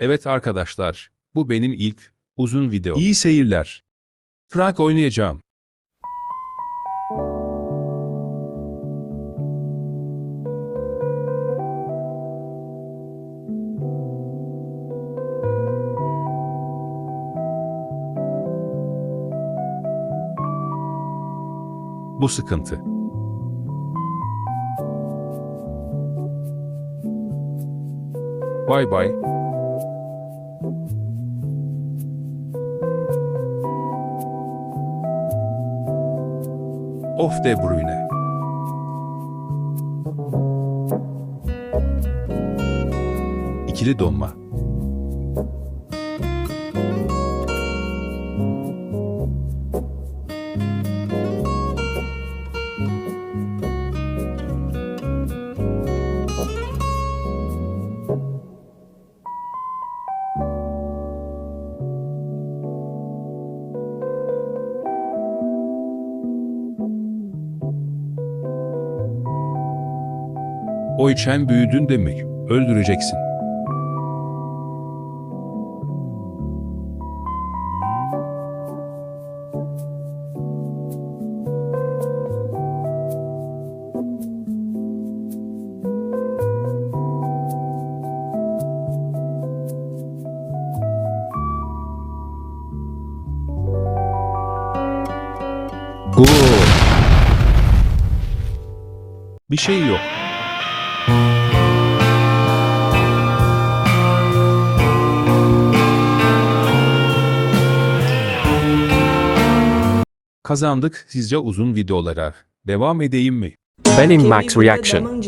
Evet arkadaşlar, bu benim ilk uzun video. İyi seyirler. Frank oynayacağım. Bu sıkıntı. Bay bay. Of De Bruyne. İkili donma. O içen büyüdün demek. Öldüreceksin. Gol. Bir şey yok. Kazandık sizce uzun videolara. Devam edeyim mi? Benim Max Reaction.